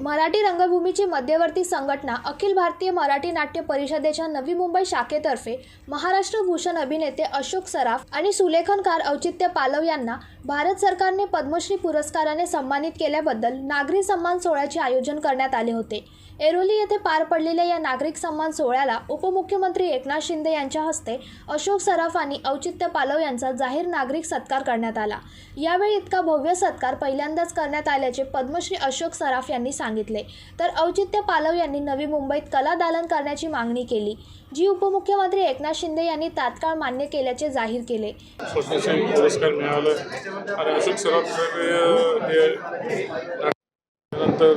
मराठी रंगभूमीची मध्यवर्ती संघटना अखिल भारतीय मराठी नाट्य परिषदेच्या नवी मुंबई शाखेतर्फे महाराष्ट्र भूषण अभिनेते अशोक सराफ आणि सुलेखनकार औचित्य पालव यांना भारत सरकारने पद्मश्री पुरस्काराने सन्मानित केल्याबद्दल नागरी सन्मान सोहळ्याचे आयोजन करण्यात आले होते. एरोली येथे पार पडलेल्या या नागरिक सन्मान सोहळ्याला उपमुख्यमंत्री एकनाथ शिंदे यांच्या हस्ते अशोक सराफ आणि औचित्य पालव यांचा जाहीर नागरिक सत्कार करण्यात आला. यावेळी इतका भव्य सत्कार पहिल्यांदाच करण्यात आल्याचे पद्मश्री अशोक सराफ यांनी सांगितले. सांगितले. तर औचित्य पालव यांनी नवी मुंबईत कला दालन करण्याची मागणी केली जी उपमुख्यमंत्री एकनाथ शिंदे यांनी तात्काळ मान्य केल्याचे जाहीर केले. पुरस्कार मिळाला. नंतर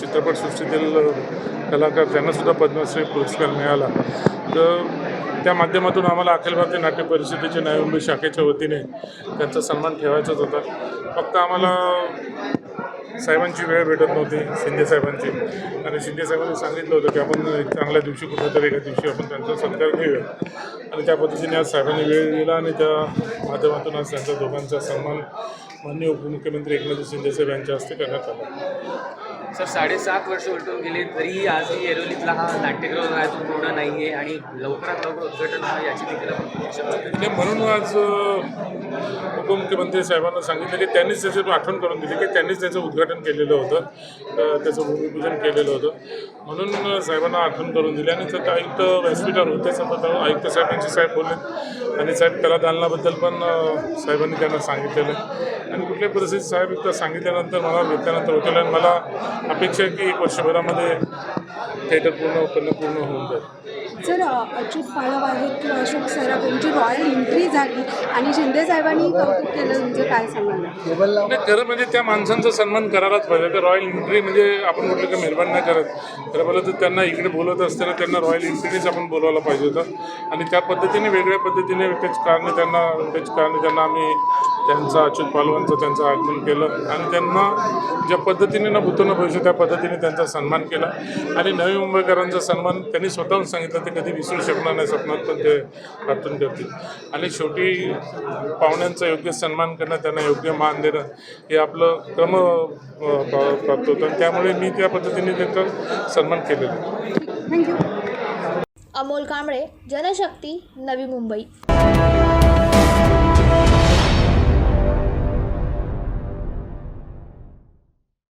चित्रपटसृष्टीतील कलाकार त्यांनासुद्धा पद्मश्री पुरस्कार मिळाला. तर त्या माध्यमातून आम्हाला अखिल भारतीय नाट्य परिषदेच्या नवी मुंबई शाखेच्या वतीने त्यांचा सन्मान ठेवायचाच होता. फक्त आम्हाला साहेबांची वेळ भेटत नव्हती शिंदे साहेबांची. आणि शिंदे साहेबांनी सांगितलं होतं की आपण एक चांगल्या दिवशी कुठेतरी एका दिवशी आपण त्यांचा सत्कार घेऊया. आणि त्या पद्धतीने आज साहेबांनी वेळ दिला आणि त्या माध्यमातून आज त्यांचा दोघांचा सन्मान माननीय उपमुख्यमंत्री एकनाथ शिंदे साहेब यांच्या हस्ते करण्यात आला. सर साडेसात वर्ष उलटून गेली तरीही आजही एरोलीतला हा नाट्यगृह आहे तो पूर्ण नाही आहे आणि लवकरात लवकर उद्घाटन व्हावं याची देखील आपण प्रतीक्षा म्हणून आज उपमुख्यमंत्री साहेबांना सांगितलं की त्यांनीच त्याची आठवण करून दिली की त्यांनीच त्याचं उद्घाटन केलेलं होतं त्याचं भूमिपूजन केलेलं होतं. म्हणून साहेबांना आठवण करून दिली आणि त्यात आयुक्त व्यासपीठावर होते समजा आयुक्त साहेबांचे साहेब बोलले. आणि साहेब कला दालनाबद्दल पण साहेबांनी त्यांना सांगितलेलं. आणि कुठल्याही परिस्थितीत साहेब एकदा सांगितल्यानंतर मला भेटल्यानंतर होतील आणि मला अपेक्षा आहे की एक वर्षभरामध्ये थिएटर पूर्णपणे पूर्ण होऊन जाईल. जर अच्युत पालव आहेत किंवा अशोक सराफ यांची रॉयल एंट्री झाली आणि शिंदे साहेबांनी कौतुक केलं म्हणजे काय सांगाल? नाही खरं म्हणजे त्या माणसांचा सन्मान करायलाच पाहिजे. तर रॉयल एंट्री म्हणजे आपण म्हटलं की मेहरबान नाही करत. खरं बोललं तर त्यांना इकडे बोलत असताना त्यांना रॉयल एंट्रीनेच आपण बोलवायला पाहिजे होतं. आणि त्या पद्धतीने वेगळ्या पद्धतीने त्याच कारणे त्यांना त्याच कारणे त्यांना आम्ही त्यांचा अच्युत पालवांचं त्यांचं आगमन केलं आणि त्यांना ज्या पद्धतीने ना भूतो न भविष्य त्या पद्धतीने त्यांचा सन्मान केला. आणि नवी मुंबईकरांचा सन्मान त्यांनी स्वतःहून सांगितलं ते कधी विसरू शकणार नाही स्वप्नात पण ते प्रार्थना ठेवतील. आणि शेवटी पाहुण्यांचा योग्य सन्मान करणं त्यांना योग्य मान देणं हे आपलं क्रम प्राप्त होतं. आणि त्यामुळे मी त्या पद्धतीने त्यांचा सन्मान केलेला थँक्यू अमोल कांबळे जनशक्ती नवी मुंबई.